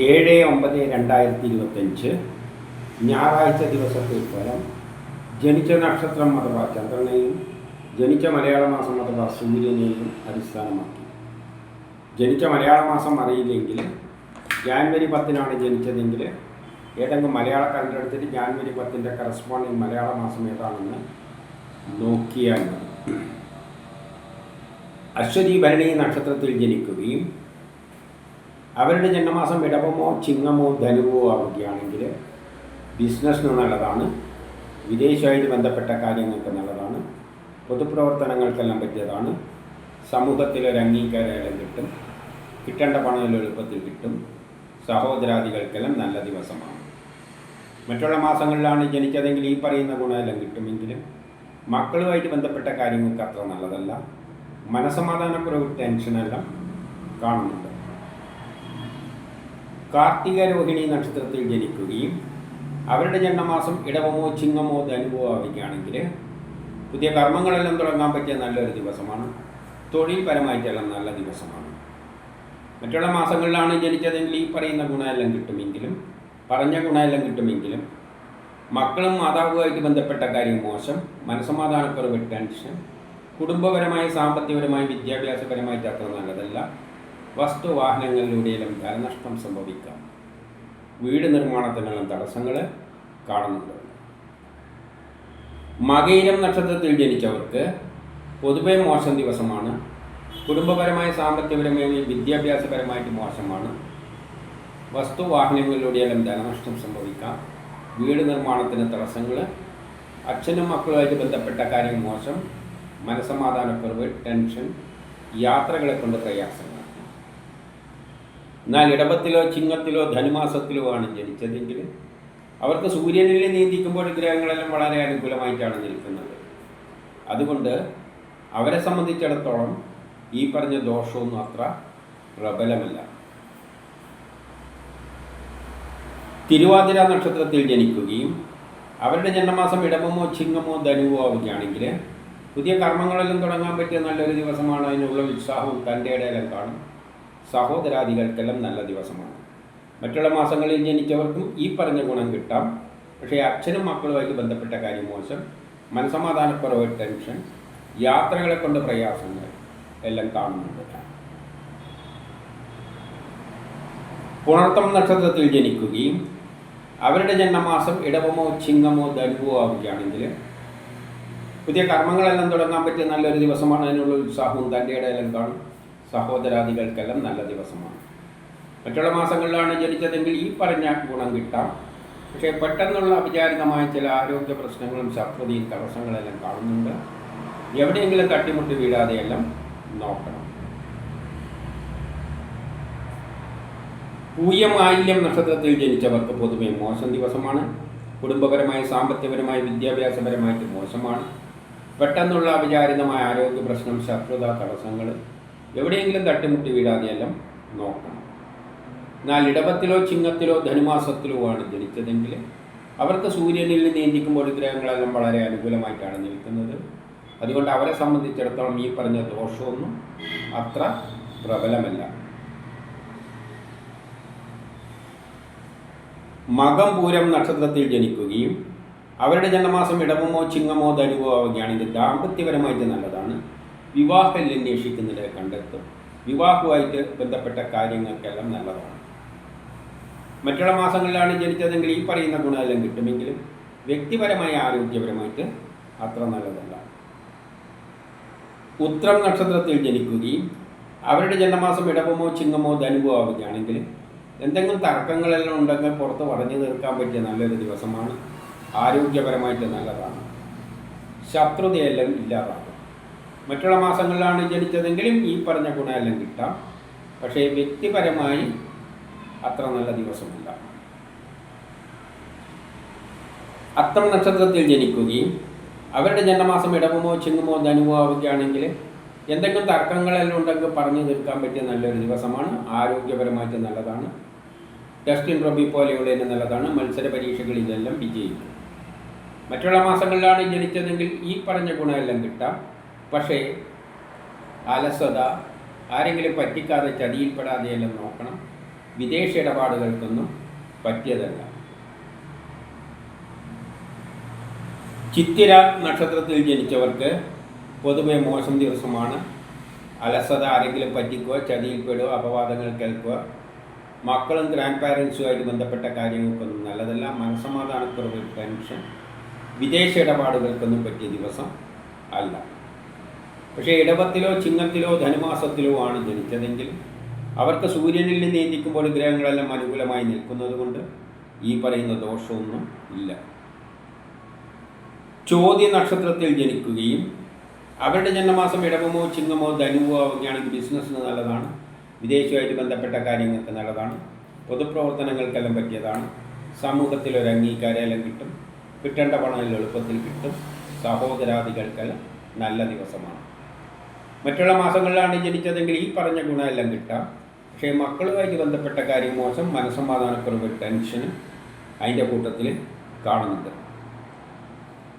ഏഴ് ഒമ്പത് രണ്ടായിരത്തി ഇരുപത്തഞ്ച് ഞായറാഴ്ച ദിവസത്തെ ഫലം ജനിച്ച നക്ഷത്രം അഥവാ ചന്ദ്രനെയും ജനിച്ച മലയാള മാസം അഥവാ സൂര്യനെയും അടിസ്ഥാനമാക്കി. ജനിച്ച മലയാള മാസം അറിയില്ലെങ്കിൽ ജാനുവരി പത്തിനാണ് ജനിച്ചതെങ്കിൽ ഏതെങ്കിലും മലയാള കലണ്ടർ എടുത്തിട്ട് ജാനുവരി പത്തിന്റെ കറസ്പോണ്ടിങ് മലയാള മാസം ഏതാണെന്ന് നോക്കിയാൽ മതി. അശ്വതി ഭരണി നക്ഷത്രത്തിൽ ജനിക്കുകയും അവരുടെ ജന്മമാസം ഇടവമോ ചിങ്ങമോ ധനുവോ ആവുകയാണെങ്കിൽ ബിസിനസ്സിന് നല്ലതാണ്. വിദേശമായിട്ട് ബന്ധപ്പെട്ട കാര്യങ്ങൾക്ക് നല്ലതാണ്. പൊതുപ്രവർത്തനങ്ങൾക്കെല്ലാം പറ്റിയതാണ്. സമൂഹത്തിലൊരംഗീകാരം കിട്ടും. കിട്ടേണ്ട പണം എളുപ്പത്തിൽ കിട്ടും. സഹോദരാദികൾക്കെല്ലാം നല്ല ദിവസമാണ്. മറ്റുള്ള മാസങ്ങളിലാണ് ജനിച്ചതെങ്കിൽ ഈ പറയുന്ന ഗുണമെല്ലാം കിട്ടുമെങ്കിലും മക്കളുമായിട്ട് ബന്ധപ്പെട്ട കാര്യങ്ങൾക്ക് അത്ര നല്ലതല്ല. മനസമാധാനക്കുറവ് ടെൻഷനെല്ലാം കാണുന്നുണ്ട്. കാർത്തിക രോഹിണി നക്ഷത്രത്തിൽ ജനിക്കുകയും അവരുടെ ജന്മമാസം ഇടവമോ ചിങ്ങമോ ധനുവോ ആവുകയാണെങ്കിൽ പുതിയ കർമ്മങ്ങളെല്ലാം തുടങ്ങാൻ പറ്റിയ നല്ലൊരു ദിവസമാണ്. തൊഴിൽപരമായിട്ടെല്ലാം നല്ല ദിവസമാണ്. മറ്റുള്ള മാസങ്ങളിലാണ് ജനിച്ചതെങ്കിൽ ഈ പറയുന്ന ഗുണമെല്ലാം കിട്ടുമെങ്കിലും പറഞ്ഞ ഗുണമെല്ലാം കിട്ടുമെങ്കിലും മക്കളും മാതാവുമായിട്ട് ബന്ധപ്പെട്ട കാര്യം മോശം മനസമാധാനക്കുറവ് ടെൻഷൻ കുടുംബപരമായി സാമ്പത്തികപരമായി വിദ്യാഭ്യാസപരമായിട്ട് അത്ര നല്ലതല്ല. വസ്തു വാഹനങ്ങളിലൂടെയും ധനനഷ്ടം സംഭവിക്കാം. വീട് നിർമ്മാണത്തിനുള്ള തടസ്സങ്ങൾ കാണുന്നുണ്ട്. മകയിരം നക്ഷത്രത്തിൽ ജനിച്ചവർക്ക് പൊതുവെ മോശം ദിവസമാണ്. കുടുംബപരമായ സാമ്പത്തികപരമായി വിദ്യാഭ്യാസപരമായിട്ട് മോശമാണ്. വസ്തു വാഹനങ്ങളിലൂടെയെല്ലാം ധനനഷ്ടം സംഭവിക്കാം. വീട് നിർമ്മാണത്തിന് തടസ്സങ്ങൾ അച്ഛനും മക്കളുമായിട്ട് ബന്ധപ്പെട്ട കാര്യം മോശം മനസമാധാനക്കുറവ് ടെൻഷൻ യാത്രകളെ കൊണ്ട് പ്രയാസങ്ങൾ എന്നാൽ ഇടവത്തിലോ ചിങ്ങത്തിലോ ധനുമാസത്തിലോ ആണ് ജനിച്ചതെങ്കിൽ അവർക്ക് സൂര്യനിൽ നീന്തിക്കുമ്പോൾ ഗ്രഹങ്ങളെല്ലാം വളരെ അനുകൂലമായിട്ടാണ് നിൽക്കുന്നത്. അതുകൊണ്ട് അവരെ സംബന്ധിച്ചിടത്തോളം ഈ പറഞ്ഞ ദോഷമൊന്നും അത്ര പ്രബലമല്ല. തിരുവാതിര നക്ഷത്രത്തിൽ ജനിക്കുകയും അവരുടെ ജന്മമാസം ഇടവമോ ചിങ്ങമോ ധനുവോ ആവുകയാണെങ്കിൽ പുതിയ കർമ്മങ്ങളെല്ലാം തുടങ്ങാൻ പറ്റിയ നല്ലൊരു ദിവസമാണ്. അതിനുള്ള ഉത്സാഹവും തന്റെ ഇടയിലും കാണും. സഹോദരാദികൾക്കെല്ലാം നല്ല ദിവസമാണ്. മറ്റുള്ള മാസങ്ങളിൽ ജനിച്ചവർക്കും ഈ പറഞ്ഞ ഗുണം കിട്ടാം. പക്ഷേ അച്ഛനും മക്കളുമായിട്ട് ബന്ധപ്പെട്ട കാര്യം മോശം. മനസമാധാനക്കുറവ് ടെൻഷൻ യാത്രകളെ കൊണ്ട് പ്രയാസങ്ങൾ എല്ലാം കാണുന്നുണ്ട്. പുണർത്തം നക്ഷത്രത്തിൽ ജനിക്കുകയും അവരുടെ ജന്മമാസം ഇടവമോ ചിങ്ങമോ ധനുവോ ആവുകയാണെങ്കിൽ പുതിയ കർമ്മങ്ങളെല്ലാം തുടങ്ങാൻ പറ്റിയ നല്ലൊരു ദിവസമാണ്. അതിനുള്ള ഉത്സാഹവും തന്റെ ഇടയിലും കാണും. സഹോദരാദികൾക്കെല്ലാം നല്ല ദിവസമാണ്. മറ്റുള്ള മാസങ്ങളിലാണ് ജനിച്ചതെങ്കിൽ ഈ പറഞ്ഞ ഗുണം കിട്ടാം. പക്ഷേ പെട്ടെന്നുള്ള അവിചാരിതമായ ചില ആരോഗ്യ പ്രശ്നങ്ങളും ശത്രുതയും തടസ്സങ്ങളെല്ലാം കാണുന്നുണ്ട്. എവിടെയെങ്കിലും തട്ടിമുട്ടി വീഴാതെയെല്ലാം നോക്കണം. പൂയം ആയില്യം നക്ഷത്രത്തിൽ ജനിച്ചവർക്ക് പൊതുവെ മോശം ദിവസമാണ്. കുടുംബപരമായി സാമ്പത്തികപരമായി വിദ്യാഭ്യാസപരമായിട്ട് മോശമാണ്. പെട്ടെന്നുള്ള അവിചാരിതമായ ആരോഗ്യ പ്രശ്നം ശത്രുത തടസ്സങ്ങൾ എവിടെയെങ്കിലും തട്ടിമുട്ടി വീഴാതെയെല്ലാം നോക്കണം. എന്നാൽ ഇടവത്തിലോ ചിങ്ങത്തിലോ ധനുമാസത്തിലോ ആണ് ജനിച്ചതെങ്കിൽ അവർക്ക് സൂര്യനിൽ നീന്തിക്കുമ്പോൾ ഗ്രഹങ്ങളെല്ലാം വളരെ അനുകൂലമായിട്ടാണ് നിൽക്കുന്നത്. അതുകൊണ്ട് അവരെ സംബന്ധിച്ചിടത്തോളം ഈ പറഞ്ഞ ദോഷമൊന്നും അത്ര പ്രബലമല്ല. മകം പൂരം നക്ഷത്രത്തിൽ ജനിക്കുകയും അവരുടെ ജന്മമാസം ഇടവമോ ചിങ്ങമോ ധനുവോ ആവുകയാണെങ്കിൽ ദാമ്പത്യപരമായിട്ട് നല്ലതാണ്. വിവാഹം അന്വേഷിക്കുന്നതിനെ കണ്ടെത്തും. വിവാഹവുമായിട്ട് ബന്ധപ്പെട്ട കാര്യങ്ങൾക്കെല്ലാം നല്ലതാണ്. മറ്റുള്ള മാസങ്ങളിലാണ് ജനിച്ചതെങ്കിൽ ഈ പറയുന്ന ഗുണമെല്ലാം കിട്ടുമെങ്കിലും വ്യക്തിപരമായ ആരോഗ്യപരമായിട്ട് അത്ര നല്ലതല്ല. ഉത്രം നക്ഷത്രത്തിൽ ജനിക്കുകയും അവരുടെ ജന്മമാസം ഇടവമോ ചിങ്ങമോ ധനുവോ ആവുകയാണെങ്കിൽ എന്തെങ്കിലും തർക്കങ്ങളെല്ലാം ഉണ്ടെങ്കിൽ പുറത്ത് പറഞ്ഞു തീർക്കാൻ പറ്റിയ നല്ലൊരു ദിവസമാണ്. ആരോഗ്യപരമായിട്ട് നല്ലതാണ്. ശത്രുതയെല്ലാം ഇല്ലാതാകും മറ്റുള്ള മാസങ്ങളിലാണ് ജനിച്ചതെങ്കിലും ഈ പറഞ്ഞ ഗുണമെല്ലാം കിട്ടാം. പക്ഷേ വ്യക്തിപരമായി അത്ര നല്ല ദിവസമല്ല. അത്തം നക്ഷത്രത്തിൽ ജനിക്കുകയും അവരുടെ ജന്മമാസം ഇടവമോ ചിങ്ങമോ ധനുവോ ആവുകയാണെങ്കിൽ എന്തെങ്കിലും തർക്കങ്ങളെല്ലാം ഉണ്ടെങ്കിൽ പറഞ്ഞു തീർക്കാൻ പറ്റിയ നല്ലൊരു ദിവസമാണ്. ആരോഗ്യപരമായിട്ട് നല്ലതാണ്. ജസ്റ്റിൻ റബി പോലെയുള്ള തന്നെ നല്ലതാണ്. മത്സര പരീക്ഷകൾ ഇതെല്ലാം വിജയിക്കും. മറ്റുള്ള മാസങ്ങളിലാണ് ജനിച്ചതെങ്കിൽ ഈ പറഞ്ഞ ഗുണമെല്ലാം കിട്ടാം. പക്ഷേ അലസത ആരെങ്കിലും പറ്റിക്കാതെ ചതിയിൽപ്പെടാതെയെല്ലാം നോക്കണം. വിദേശ ഇടപാടുകൾക്കൊന്നും പറ്റിയതല്ല. ചിത്തിര നക്ഷത്രത്തിൽ ജനിച്ചവർക്ക് പൊതുവെ മോശം ദിവസമാണ്. അലസത ആരെങ്കിലും പറ്റിക്കുക ചതിയിൽപ്പെടുക അപവാദങ്ങൾ കേൾക്കുക മക്കളും ഗ്രാൻഡ് പാരൻസുമായിട്ട് ബന്ധപ്പെട്ട കാര്യങ്ങൾക്കൊന്നും നല്ലതല്ല. മനസ്സമാധാനക്കുറവ് ടെൻഷൻ വിദേശ ഇടപാടുകൾക്കൊന്നും പറ്റിയ ദിവസം അല്ല. പക്ഷേ ഇടവത്തിലോ ചിങ്ങത്തിലോ ധനുമാസത്തിലോ ആണ് ജനിച്ചതെങ്കിൽ അവർക്ക് സൂര്യനിൽ നിന്ന് നീന്തിക്കുമ്പോൾ ഗ്രഹങ്ങളെല്ലാം അനുകൂലമായി നിൽക്കുന്നത് കൊണ്ട് ഈ പറയുന്ന ദോഷമൊന്നും ഇല്ല. ചോദ്യ നക്ഷത്രത്തിൽ ജനിക്കുകയും അവരുടെ ജന്മമാസം ഇടവമോ ചിങ്ങമോ ധനുവോ ആവുകയാണെങ്കിൽ ബിസിനസ്സിന് നല്ലതാണ് വിദേശവുമായിട്ട് ബന്ധപ്പെട്ട കാര്യങ്ങൾക്ക് നല്ലതാണ് പൊതുപ്രവർത്തനങ്ങൾക്കെല്ലാം പറ്റിയതാണ് സമൂഹത്തിൽ ഒരു അംഗീകാരമെല്ലാം കിട്ടും കിട്ടേണ്ട പണം എളുപ്പത്തിൽ കിട്ടും സഹോദരാദികൾക്കെല്ലാം നല്ല ദിവസമാണ്. മറ്റുള്ള മാസങ്ങളിലാണ് ജനിച്ചതെങ്കിൽ ഈ പറഞ്ഞ ഗുണമെല്ലാം കിട്ടാം. പക്ഷേ മക്കളുമായിട്ട് ബന്ധപ്പെട്ട കാര്യം മോശം മനസ്സമാധാനക്കുറവ് ടെൻഷന് അതിന്റെ കൂട്ടത്തിൽ കാണുന്നുണ്ട്.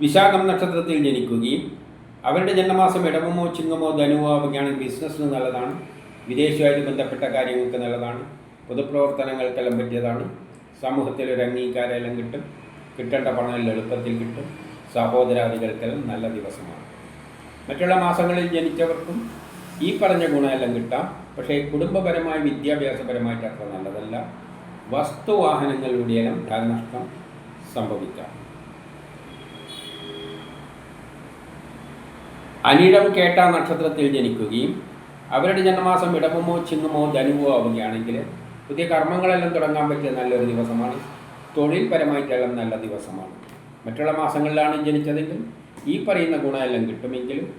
വിശാഖം നക്ഷത്രത്തിൽ ജനിക്കുകയും അവരുടെ ജന്മമാസം ഇടവമോ ചിങ്ങമോ ധനുവോ ആവുകയാണെങ്കിൽ ബിസിനസ്സിന് നല്ലതാണ് വിദേശവുമായിട്ട് ബന്ധപ്പെട്ട കാര്യങ്ങൾക്ക് നല്ലതാണ് പൊതുപ്രവർത്തനങ്ങൾക്കെല്ലാം പറ്റിയതാണ്. സമൂഹത്തിൽ ഒരു അംഗീകാരമെല്ലാം കിട്ടും കിട്ടേണ്ട പണം എളുപ്പത്തിൽ കിട്ടും. സഹോദരാദികൾക്കെല്ലാം നല്ല ദിവസമാണ്. മറ്റുള്ള മാസങ്ങളിൽ ജനിച്ചവർക്കും ഈ പറഞ്ഞ ഗുണമെല്ലാം കിട്ടാം. പക്ഷേ കുടുംബപരമായി വിദ്യാഭ്യാസപരമായിട്ട് അത്ര നല്ലതല്ല. വസ്തുവാഹനങ്ങളിലൂടെയെല്ലാം ധനനഷ്ടം സംഭവിക്കാം. അനിഴം കേട്ട നക്ഷത്രത്തിൽ ജനിക്കുകയും അവരുടെ ജന്മമാസം ഇടമമോ ചിങ്ങമോ ധനുവോ ആവുകയാണെങ്കിൽ പുതിയ കർമ്മങ്ങളെല്ലാം തുടങ്ങാൻ പറ്റിയ നല്ലൊരു ദിവസമാണ്. തൊഴിൽപരമായിട്ടെല്ലാം നല്ല ദിവസമാണ്. മറ്റുള്ള മാസങ്ങളിലാണ് ജനിച്ചതെങ്കിൽ ഈ പറയുന്ന ഗുണമെല്ലാം കിട്ടുമെങ്കിലും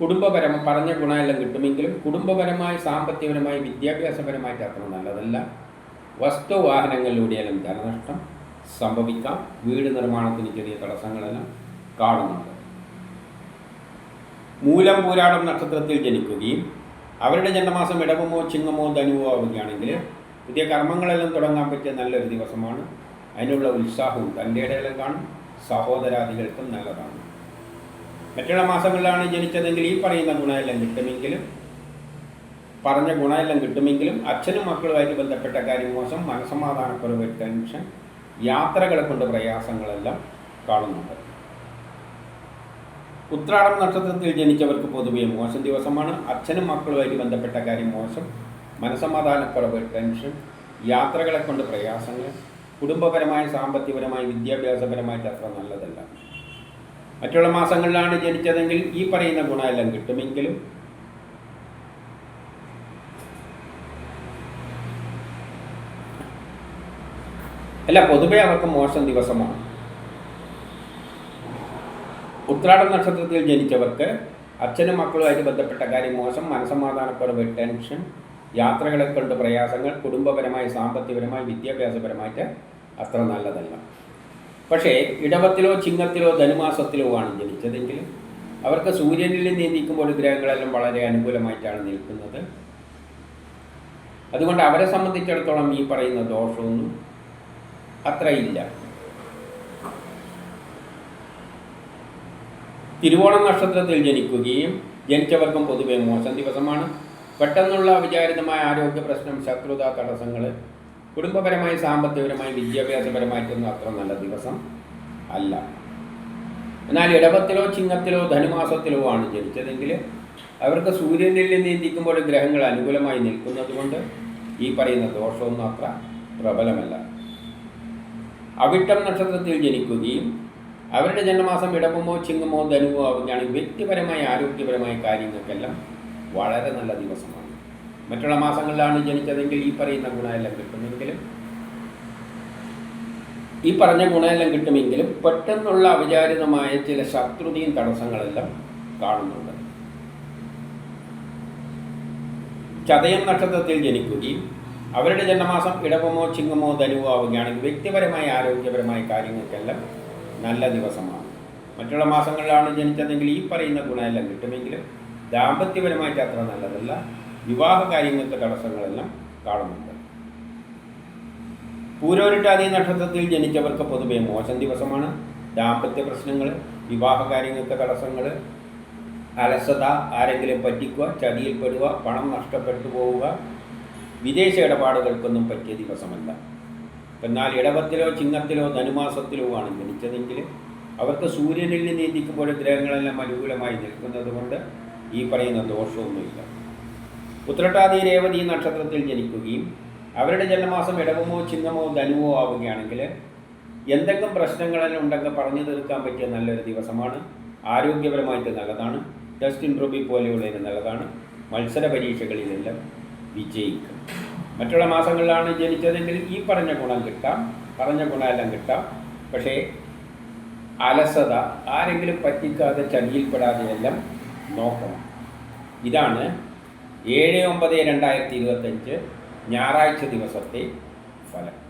കുടുംബപരം പറഞ്ഞ ഗുണമെല്ലാം കിട്ടുമെങ്കിലും കുടുംബപരമായി സാമ്പത്തികപരമായി വിദ്യാഭ്യാസപരമായിട്ട് അത്ര നല്ലതല്ല. വസ്തു വാഹനങ്ങളിലൂടെയെല്ലാം ധനനഷ്ടം സംഭവിക്കാം. വീട് നിർമ്മാണത്തിന് ചെറിയ തടസ്സങ്ങളെല്ലാം കാണുന്നുണ്ട്. മൂലം പൂരാടം നക്ഷത്രത്തിൽ ജനിക്കുകയും അവരുടെ ജന്മമാസം ഇടവമോ ചിങ്ങമോ ധനുവോ ആവുകയാണെങ്കിൽ പുതിയ കർമ്മങ്ങളെല്ലാം തുടങ്ങാൻ പറ്റിയ നല്ലൊരു ദിവസമാണ്. അതിനുള്ള ഉത്സാഹവും തന്റെ ഇടയിലും കാണും. സഹോദരാദികൾക്കും നല്ലതാണ്. മറ്റുള്ള മാസങ്ങളിലാണ് ജനിച്ചതെങ്കിൽ ഈ പറയുന്ന ഗുണമെല്ലാം കിട്ടുമെങ്കിലും പറഞ്ഞ ഗുണമെല്ലാം കിട്ടുമെങ്കിലും അച്ഛനും മക്കളുമായിട്ട് ബന്ധപ്പെട്ട കാര്യം മോശം മനസമാധാനക്കുറവ് ടെൻഷൻ യാത്രകളെ കൊണ്ട് പ്രയാസങ്ങളെല്ലാം കാണുന്നുണ്ട്. ഉത്രാടം നക്ഷത്രത്തിൽ ജനിച്ചവർക്ക് പൊതുവെ മോശം ദിവസമാണ്. അച്ഛനും മക്കളുമായിട്ട് ബന്ധപ്പെട്ട കാര്യം മോശം മനസമാധാനക്കുറവ് ടെൻഷൻ യാത്രകളെ കൊണ്ട് പ്രയാസങ്ങൾ കുടുംബപരമായി സാമ്പത്തികപരമായി വിദ്യാഭ്യാസപരമായിട്ട് അത്ര നല്ലതല്ല. മറ്റുള്ള മാസങ്ങളിലാണ് ജനിച്ചതെങ്കിൽ ഈ പറയുന്ന ഗുണമെല്ലാം കിട്ടുമെങ്കിലും അല്ല പൊതുവെ അവർക്ക് മോശം ദിവസമാണ്. ഉത്രാടം നക്ഷത്രത്തിൽ ജനിച്ചവർക്ക് അച്ഛനും മക്കളുമായിട്ട് ബന്ധപ്പെട്ട കാര്യം മോശം മനസമാധാനക്കുറവ് ടെൻഷൻ യാത്രകളെ കൊണ്ട് പ്രയാസങ്ങൾ കുടുംബപരമായി സാമ്പത്തികപരമായി വിദ്യാഭ്യാസപരമായിട്ട് അത്ര നല്ലതല്ല. പക്ഷേ ഇടവത്തിലോ ചിങ്ങത്തിലോ ധനുമാസത്തിലോ ആണ് ജനിച്ചതെങ്കിൽ അവർക്ക് സൂര്യനിൽ നീന്തിക്കുമ്പോൾ ഗ്രഹങ്ങളെല്ലാം വളരെ അനുകൂലമായിട്ടാണ് നിൽക്കുന്നത്. അതുകൊണ്ട് അവരെ സംബന്ധിച്ചിടത്തോളം ഈ പറയുന്ന ദോഷമൊന്നും അത്രയില്ല. തിരുവോണം നക്ഷത്രത്തിൽ ജനിക്കുകയും ജനിച്ചവർക്കും പൊതുവെ മോശം ദിവസമാണ്. പെട്ടെന്നുള്ള വിചാരിതമായ ആരോഗ്യ പ്രശ്നം ശത്രുത തടസ്സങ്ങൾ കുടുംബപരമായി സാമ്പത്തികപരമായി വിദ്യാഭ്യാസപരമായിട്ടൊന്നും അത്ര നല്ല ദിവസം അല്ല. എന്നാൽ ഇടവത്തിലോ ചിങ്ങത്തിലോ ധനുമാസത്തിലോ ആണ് ജനിച്ചതെങ്കിൽ അവർക്ക് സൂര്യനിൽ നിന്ന് നീന്തിക്കുമ്പോൾ ഗ്രഹങ്ങൾ അനുകൂലമായി നിൽക്കുന്നതുകൊണ്ട് ഈ പറയുന്ന ദോഷമൊന്നും അത്ര പ്രബലമല്ല. അവിട്ടം നക്ഷത്രത്തിൽ ജനിക്കുകയും അവരുടെ ജന്മമാസം ഇടവമോ ചിങ്ങമോ ധനുവോ ആവുകയാണെങ്കിൽ വ്യക്തിപരമായ ആരോഗ്യപരമായ കാര്യങ്ങൾക്കെല്ലാം വളരെ നല്ല ദിവസമാണ്. മറ്റുള്ള മാസങ്ങളിലാണ് ജനിച്ചതെങ്കിൽ ഈ പറയുന്ന ഗുണമെല്ലാം കിട്ടുമെങ്കിലും ഈ പറഞ്ഞ ഗുണമെല്ലാം കിട്ടുമെങ്കിലും പെട്ടെന്നുള്ള അവിചാരിതമായ ചില ശത്രുതയും തടസ്സങ്ങളെല്ലാം കാണുന്നുണ്ട്. ചതയം നക്ഷത്രത്തിൽ ജനിക്കുകയും അവരുടെ ജന്മമാസം ഇടവമോ ചിങ്ങമോ ധനുവോ ആവുകയാണെങ്കിൽ വ്യക്തിപരമായ ആരോഗ്യപരമായ കാര്യങ്ങൾക്കെല്ലാം നല്ല ദിവസമാണ്. മറ്റുള്ള മാസങ്ങളിലാണ് ജനിച്ചതെങ്കിൽ ഈ പറയുന്ന ഗുണമെല്ലാം കിട്ടുമെങ്കിലും ദാമ്പത്യപരമായിട്ട് അത്ര നല്ലതല്ല. വിവാഹ കാര്യങ്ങൾക്ക് തടസ്സങ്ങളെല്ലാം കാണുന്നുണ്ട്. പൂരോരുട്ടാതി നക്ഷത്രത്തിൽ ജനിച്ചവർക്ക് പൊതുവെ മോശം ദിവസമാണ്. ദാമ്പത്യ പ്രശ്നങ്ങൾ വിവാഹ കാര്യങ്ങൾക്ക് തടസ്സങ്ങൾ അലസത ആരെങ്കിലും പറ്റിക്കുക ചതിയിൽപ്പെടുക പണം നഷ്ടപ്പെട്ടു പോവുക വിദേശ ഇടപാടുകൾക്കൊന്നും പറ്റിയ ദിവസമല്ല. എന്നാൽ ഇടവത്തിലോ ചിങ്ങത്തിലോ ധനുമാസത്തിലോ ആണ് ജനിച്ചതെങ്കിൽ അവർക്ക് സൂര്യനിൽ നീതിക്കുമ്പോൾ ഗ്രഹങ്ങളെല്ലാം അനുകൂലമായി നിൽക്കുന്നത് കൊണ്ട് ഈ പറയുന്ന ദോഷമൊന്നുമില്ല. ഉത്രട്ടാതി രേവതി നക്ഷത്രത്തിൽ ജനിക്കുകയും അവരുടെ ജന്മമാസം ഇടവമോ ചിഹ്നമോ ധനുവോ ആവുകയാണെങ്കിൽ എന്തെങ്കിലും പ്രശ്നങ്ങളെല്ലാം ഉണ്ടെങ്കിൽ പറഞ്ഞു തീർക്കാൻ പറ്റിയ നല്ലൊരു ദിവസമാണ്. ആരോഗ്യപരമായിട്ട് നല്ലതാണ്. ടെസ്റ്റ് ഇൻട്രോബി പോലെയുള്ളതിന് നല്ലതാണ്. മത്സര പരീക്ഷകളിലെല്ലാം വിജയിക്കും. മറ്റുള്ള മാസങ്ങളിലാണ് ജനിച്ചതെങ്കിൽ ഈ പറഞ്ഞ ഗുണം കിട്ടാം. പറഞ്ഞ ഗുണമെല്ലാം കിട്ടാം. പക്ഷേ അലസത ആരെങ്കിലും പറ്റിക്കാതെ ചതിയിൽപ്പെടാതെ എല്ലാം നോക്കണം. ഇതാണ് ഏഴ് ഒമ്പത് രണ്ടായിരത്തി ഇരുപത്തഞ്ച് ഞായറാഴ്ച ദിവസത്തെ ഫലം.